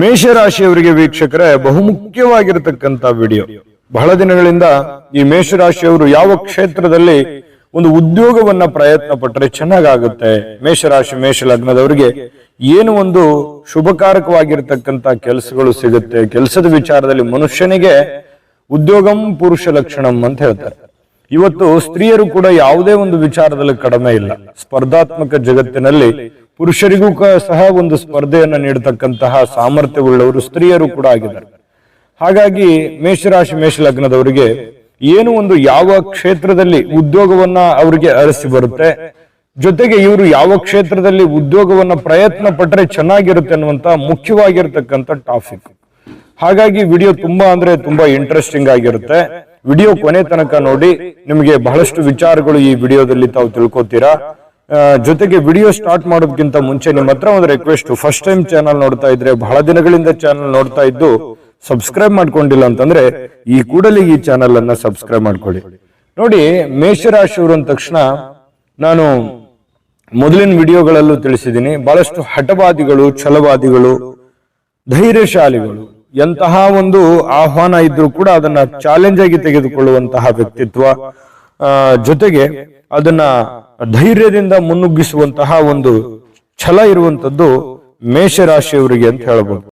ಮೇಷರಾಶಿಯವರಿಗೆ ವೀಕ್ಷಕರೇ ಬಹುಮುಖ್ಯವಾಗಿರತಕ್ಕಂತ ವಿಡಿಯೋ. ಬಹಳ ದಿನಗಳಿಂದ ಈ ಮೇಷರಾಶಿಯವರು ಯಾವ ಕ್ಷೇತ್ರದಲ್ಲಿ ಒಂದು ಉದ್ಯೋಗವನ್ನ ಪ್ರಯತ್ನ ಪಟ್ಟರೆ ಚೆನ್ನಾಗಾಗುತ್ತೆ, ಮೇಷರಾಶಿ, ಮೇಷ ಲಗ್ನದವರಿಗೆ ಏನು ಒಂದು ಶುಭಕಾರಕವಾಗಿರ್ತಕ್ಕಂತ ಕೆಲಸಗಳು ಸಿಗುತ್ತೆ, ಕೆಲಸದ ವಿಚಾರದಲ್ಲಿ ಮನುಷ್ಯನಿಗೆ ಉದ್ಯೋಗಂ ಪುರುಷ ಲಕ್ಷಣಂ ಅಂತ ಹೇಳ್ತಾರೆ. ಇವತ್ತು ಸ್ತ್ರೀಯರು ಕೂಡ ಯಾವುದೇ ಒಂದು ವಿಚಾರದಲ್ಲಿ ಕಡಿಮೆ ಇಲ್ಲ. ಸ್ಪರ್ಧಾತ್ಮಕ ಜಗತ್ತಿನಲ್ಲಿ ಪುರುಷರಿಗೂ ಸಹ ಒಂದು ಸ್ಪರ್ಧೆಯನ್ನ ನೀಡತಕ್ಕಂತಹ ಸಾಮರ್ಥ್ಯವುಳ್ಳವರು ಸ್ತ್ರೀಯರು ಕೂಡ ಆಗಿದ್ದಾರೆ. ಹಾಗಾಗಿ ಮೇಷರಾಶಿ ಮೇಷ ಲಗ್ನದವರಿಗೆ ಏನು ಒಂದು ಯಾವ ಕ್ಷೇತ್ರದಲ್ಲಿ ಉದ್ಯೋಗವನ್ನ ಅವರಿಗೆ ಅರಸಿ ಬರುತ್ತೆ, ಜೊತೆಗೆ ಇವರು ಯಾವ ಕ್ಷೇತ್ರದಲ್ಲಿ ಉದ್ಯೋಗವನ್ನ ಪ್ರಯತ್ನ ಪಟ್ಟರೆ ಚೆನ್ನಾಗಿರುತ್ತೆ ಅನ್ನುವಂತ ಮುಖ್ಯವಾಗಿರ್ತಕ್ಕಂಥ ಟಾಪಿಕ್. ಹಾಗಾಗಿ ವಿಡಿಯೋ ತುಂಬಾ ಅಂದ್ರೆ ತುಂಬಾ ಇಂಟ್ರೆಸ್ಟಿಂಗ್ ಆಗಿರುತ್ತೆ. ವಿಡಿಯೋ ಕೊನೆ ತನಕ ನೋಡಿ, ನಿಮಗೆ ಬಹಳಷ್ಟು ವಿಚಾರಗಳು ಈ ವಿಡಿಯೋದಲ್ಲಿ ತಾವು ತಿಳ್ಕೊತೀರಾ? ಜೊತೆಗೆ ವಿಡಿಯೋ ಸ್ಟಾರ್ಟ್ ಮಾಡೋದಕ್ಕಿಂತ ಮುಂಚೆ ನಿಮ್ಮ ಹತ್ರ ಒಂದು ರಿಕ್ವೆಸ್ಟ್ ಫಸ್ಟ್ ಟೈಮ್ ಚಾನಲ್ ನೋಡ್ತಾ ಇದ್ರೆ, ಬಹಳ ದಿನಗಳಿಂದ ಚಾನಲ್ ನೋಡ್ತಾ ಇದ್ದು ಸಬ್ಸ್ಕ್ರೈಬ್ ಮಾಡ್ಕೊಂಡಿಲ್ಲ ಅಂತಂದ್ರೆ, ಈ ಕೂಡಲೇ ಈ ಚಾನಲ್ ಅನ್ನ ಸಬ್ಸ್ಕ್ರೈಬ್ ಮಾಡ್ಕೊಳ್ಳಿ. ನೋಡಿ ಮೇಷರಾಶಿಯವರು ಅಂದ ತಕ್ಷಣ ನಾನು ಮೊದಲಿನ ವಿಡಿಯೋಗಳಲ್ಲೂ ತಿಳಿಸಿದ್ದೀನಿ. ಬಹಳಷ್ಟು ಹಠವಾದಿಗಳು, ಛಲವಾದಿಗಳು, ಧೈರ್ಯಶಾಲಿಗಳು. ಎಂತಹ ಒಂದು ಆಹ್ವಾನ ಇದ್ರೂ ಕೂಡ ಅದನ್ನ ಚಾಲೆಂಜ್ ಆಗಿ ತೆಗೆದುಕೊಳ್ಳುವಂತಹ ವ್ಯಕ್ತಿತ್ವ ಜೊತೆಗೆ ಅದನ್ನ ಧೈರ್ಯದಿಂದ ಮುನ್ನುಗ್ಗಿಸುವಂತಹ ಒಂದು ಛಲ ಇರುವಂತದ್ದು ಮೇಷರಾಶಿಯವರಿಗೆ ಅಂತ ಹೇಳ್ಬೋದು.